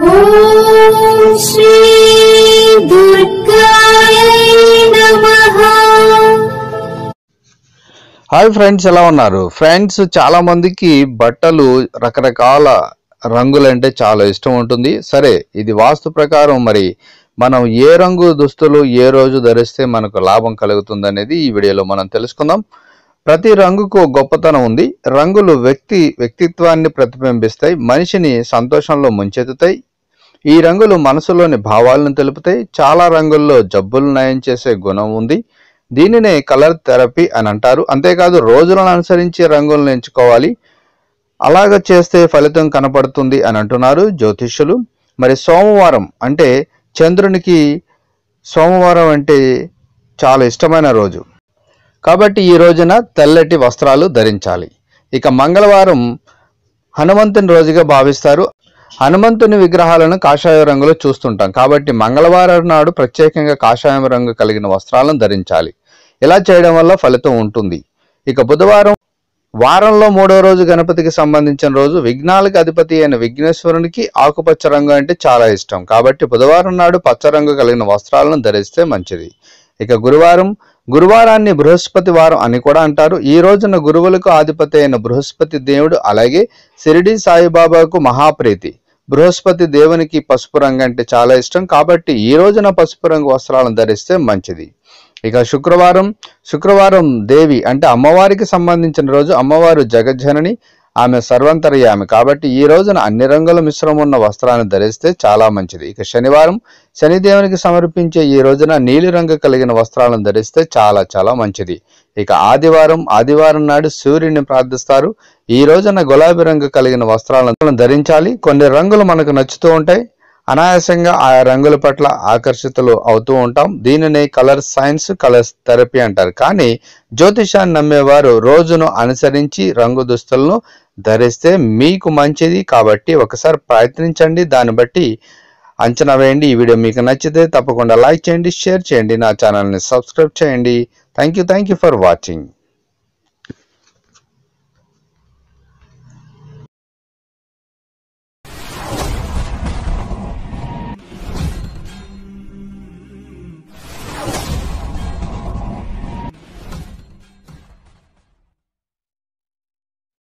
ॐ श्री दुर्गायै नमः hi friends ఎలా ఉన్నారు ఫ్రెండ్స్ చాలా మందికి బట్టలు రకరకాల రంగులంటే చాలా ఇష్టం ఉంటుంది సరే ఇది వాస్తు ప్రకారం మరి మనం ఏ రంగు దుస్తులు ఏ రోజు ధరిస్తే మనకు లాభం కలుగుతుంది అనేది ఈ వీడియోలో మనం తెలుసుకుందాం ప్రతి రంగుకు ఒక గొప్పతనం ఉంది రంగులు వ్యక్తి వ్యక్తిత్వాన్ని ప్రతిబింబిస్తాయి మనిషిని సంతోషంలో ముంచెత్తుతాయి ఈ రంగులు మనసులోని భావాలను తెలుపుతాయి. చాలా రంగుల్లో జబ్బులు నయం చేసే గుణం ఉంది. దీనినే కలర్ థెరపీ అని అంటారు. అంతేకాదు రోజులను అనుసరించి రంగులను ఎంచుకోవాలి. అలాగ చేస్తే ఫలితం కనపడుతుంది అని అంటున్నారు జ్యోతిష్యులు. మరి సోమవారం అంటే చంద్రునికి సోమవారం అంటే చాలా ఇష్టమైన రోజు. కాబట్టి ఈ రోజున తెల్లటి వస్త్రాలు ధరించాలి. ఇక మంగళవారం హనుమంతుని రోజుగా భావిస్తారు. హనుమంతుని విగ్రహాలను కాషాయ రంగులో చూస్తుంటాం. కాబట్టి మంగళవారం నాడు ప్రత్యేకంగా కాషాయం రంగు కలిగిన వస్త్రాలను ధరించాలి. ఇలా చేయడం వల్ల ఫలితం ఉంటుంది. ఇక బుధవారం వారంలో మూడో రోజు గణపతికి సంబంధించిన రోజు విఘ్నాలకు అధిపతి అయిన విఘ్నేశ్వరునికి ఆకుపచ్చ రంగు అంటే చాలా ఇష్టం. కాబట్టి బుధవారం నాడు పచ్చ రంగు కలిగిన వస్త్రాలను ధరిస్తే మంచిది. ఇక గురువారం గురువారాన్ని బృహస్పతి వారం అని కూడా అంటారు. ఈ రోజున గురువులకు ఆధిపతి అయిన బృహస్పతి దేవుడు అలాగే షిరిడి సాయిబాబాకు మహాప్రీతి. బృహస్పతి దేవునికి పసుపు రంగు అంటే చాలా ఇష్టం. కాబట్టి ఈ రోజున పసుపు రంగు వస్త్రాలను ధరిస్తే మంచిది. ఇక శుక్రవారం శుక్రవారం దేవి అంటే అమ్మవారికి సంబంధించిన రోజు అమ్మవారు జగజ్జనని ఆమె సర్వంతర్యామి. కాబట్టి ఈ రోజున అన్ని రంగుల మిశ్రమం ఉన్న వస్త్రాన్ని ధరిస్తే చాలా మంచిది. ఇక శనివారం శనిదేవునికి సమర్పించే ఈ రోజున నీలిరంగు కలిగిన వస్త్రాలను ధరిస్తే చాలా చాలా మంచిది. ఇక ఆదివారం ఆదివారం నాడు సూర్యుడిని ప్రార్థిస్తారు. ఈ రోజున గులాబీ రంగు కలిగిన వస్త్రాలను ధరించాలి. కొన్ని రంగులు మనకు నచ్చుతూ ఉంటాయి. అనాయాసంగా ఆయా రంగుల పట్ల ఆకర్షితులు అవుతూ ఉంటాం. దీనిని కలర్ సైన్స్ కలర్ థెరపీ అంటారు. కానీ జ్యోతిషాన్ని నమ్మేవారు రోజును అనుసరించి రంగు దుస్తులను ధరిస్తే మీకు మంచిది. కాబట్టి ఒకసారి ప్రయత్నించండి. దాన్ని బట్టి అంచనా వేయండి. ఈ వీడియో మీకు నచ్చితే తప్పకుండా లైక్ చేయండి షేర్ చేయండి. నా ఛానల్ని సబ్స్క్రైబ్ చేయండి. Thank you thank you for watching.